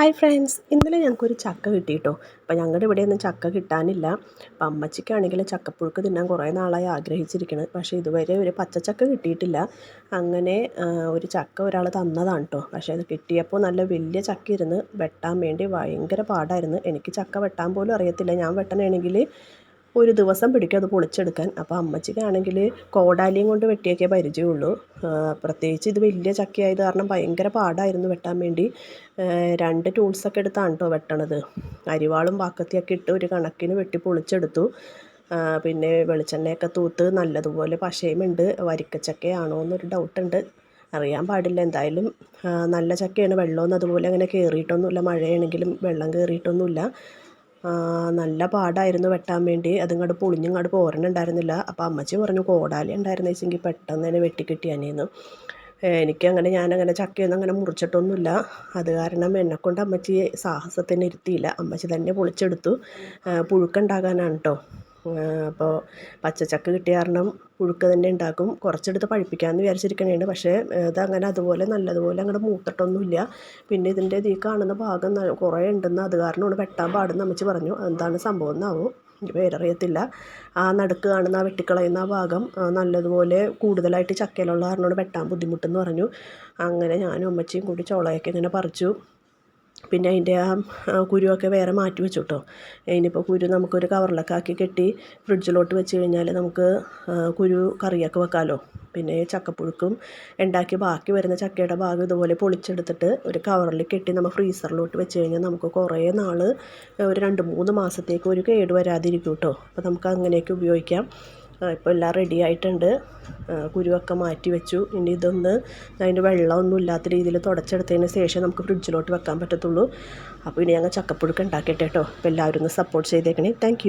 Hi friends ഇന്നലെ ഞങ്ങൾക്കൊരു ചക്ക കിട്ടി കേട്ടോ അപ്പോൾ ഞങ്ങളുടെ ഇവിടെയൊന്നും ചക്ക കിട്ടാനില്ല. അപ്പം അമ്മച്ചിക്കാണെങ്കിൽ ചക്കപ്പുഴുക്ക് തിന്നാൻ കുറേ നാളായി ആഗ്രഹിച്ചിരിക്കുന്നത് പക്ഷേ ഇതുവരെ ഒരു പച്ചച്ചക്ക കിട്ടിയിട്ടില്ല. അങ്ങനെ ഒരു ചക്ക ഒരാൾ തന്നതാണ് കേട്ടോ പക്ഷേ അത് കിട്ടിയപ്പോൾ നല്ല വലിയ ചക്ക ഇരുന്ന് വെട്ടാൻ വേണ്ടി ഭയങ്കര പാടായിരുന്നു. എനിക്ക് ചക്ക വെട്ടാൻ പോലും അറിയത്തില്ല. ഞാൻ വെട്ടണമെങ്കിൽ ഒരു ദിവസം പിടിക്കും അത് പൊളിച്ചെടുക്കാൻ. അപ്പോൾ അമ്മച്ചിക്കാണെങ്കിൽ കോടാലിയും കൊണ്ട് വെട്ടിയൊക്കെ പരിചയമുള്ളൂ. പ്രത്യേകിച്ച് ഇത് വലിയ ചക്കയായത് കാരണം ഭയങ്കര പാടായിരുന്നു വെട്ടാൻ വേണ്ടി. രണ്ട് ടൂൾസൊക്കെ എടുത്താണ് കേട്ടോ വെട്ടണത്. അരിവാളും വാക്കത്തിയൊക്കെ ഇട്ട് ഒരു കണക്കിന് വെട്ടി പൊളിച്ചെടുത്തു. പിന്നെ വെളിച്ചെണ്ണയൊക്കെ തൂത്ത് നല്ലതുപോലെ പശയുമുണ്ട്. വരിക്കച്ചക്കയാണോ എന്നൊരു ഡൗട്ടുണ്ട്. അറിയാൻ പാടില്ല. എന്തായാലും നല്ല ചക്കയാണ്. വെള്ളമൊന്നും അതുപോലെ അങ്ങനെ കയറിയിട്ടൊന്നുമില്ല മഴയാണെങ്കിലും വെള്ളം കയറിയിട്ടൊന്നുമില്ല നല്ല പാടായിരുന്നു വെട്ടാൻ വേണ്ടി. അതിങ്ങോട്ട് പൊളിഞ്ഞിങ്ങോട്ട് പോരണുണ്ടായിരുന്നില്ല അപ്പോൾ അമ്മച്ചി പറഞ്ഞു കോടാലി ഉണ്ടായിരുന്നു വെച്ചെങ്കിൽ പെട്ടെന്ന് തന്നെ വെട്ടിക്കിട്ടിയാനേന്ന് എനിക്കങ്ങനെ ഞാനങ്ങനെ ചക്കയൊന്നും അങ്ങനെ മുറിച്ചിട്ടൊന്നുമില്ല. അത് കാരണം എന്നെക്കൊണ്ട് അമ്മച്ചി സാഹസത്തിന് ഇരുത്തിയില്ല. അമ്മച്ചി തന്നെ പൊളിച്ചെടുത്തു. പുഴുക്കുണ്ടാകാനാണ് കേട്ടോ അപ്പോൾ പച്ചച്ചക്ക കിട്ടിയ കാരണം പുഴുക്ക് തന്നെ ഉണ്ടാക്കും. കുറച്ചെടുത്ത് പഴിപ്പിക്കാമെന്ന് വിചാരിച്ചിരിക്കണേണ് പക്ഷേ ഇതങ്ങനെ അതുപോലെ നല്ലതുപോലെ അങ്ങോട്ട് മൂത്തിട്ടൊന്നുമില്ല. പിന്നെ ഇതിന്റെ ഈ കാണുന്ന ഭാഗം കുറേ ഉണ്ടെന്ന് അത് കാരണമാണ് വെട്ടാൻ പാടുന്ന അമ്മച്ചി പറഞ്ഞു. എന്താണ് സംഭവം എന്നാവും? പേരറിയത്തില്ല. ആ നടുക്ക് കാണുന്ന ആ വെട്ടിക്കളയുന്ന ആ ഭാഗം നല്ലതുപോലെ കൂടുതലായിട്ട് ചക്കയിലുള്ള കാരണമാണ് വെട്ടാൻ ബുദ്ധിമുട്ടെന്ന് പറഞ്ഞു. അങ്ങനെ ഞാനും അമ്മച്ചിയും കൂടി ചോളയൊക്കെ ഇങ്ങനെ പറിച്ചു. പിന്നെ അതിന്റെ ആ കുരുവൊക്കെ വേറെ മാറ്റി വെച്ചു കേട്ടോ ഇനിയിപ്പോൾ കുരു നമുക്കൊരു കവറിലൊക്കെ ആക്കി കെട്ടി ഫ്രിഡ്ജിലോട്ട് വെച്ച് കഴിഞ്ഞാൽ നമുക്ക് കുരു കറിയൊക്കെ വെക്കാമല്ലോ പിന്നെ ചക്കപ്പുഴുക്കും ഉണ്ടാക്കി ബാക്കി വരുന്ന ചക്കയുടെ ഭാഗം ഇതുപോലെ പൊളിച്ചെടുത്തിട്ട് ഒരു കവറിൽ കെട്ടി നമ്മൾ ഫ്രീസറിലോട്ട് വെച്ച് കഴിഞ്ഞാൽ നമുക്ക് കുറേ നാൾ ഒരു രണ്ട് മൂന്ന് മാസത്തേക്ക് ഒരു കേട് വരാതിരിക്കും കേട്ടോ അപ്പോൾ നമുക്ക് അങ്ങനെയൊക്കെ ഉപയോഗിക്കാം. ഇപ്പോൾ എല്ലാം റെഡി ആയിട്ടുണ്ട്. കുരുവൊക്കെ മാറ്റി വെച്ചു. ഇനി ഇതൊന്ന് അതിന്റെ വെള്ളമൊന്നും ഇല്ലാത്ത രീതിയിൽ തുടച്ചെടുത്തതിന് ശേഷം നമുക്ക് ഫ്രിഡ്ജിലോട്ട് വെക്കാൻ പറ്റത്തുള്ളൂ. അപ്പോൾ ഇനി ഞങ്ങൾ ചക്കപ്പുഴുക്ക് ഉണ്ടാക്കിയിട്ട് കേട്ടോ. അപ്പോൾ എല്ലാവരും ഒന്ന് സപ്പോർട്ട് ചെയ്തേക്കണേ. താങ്ക്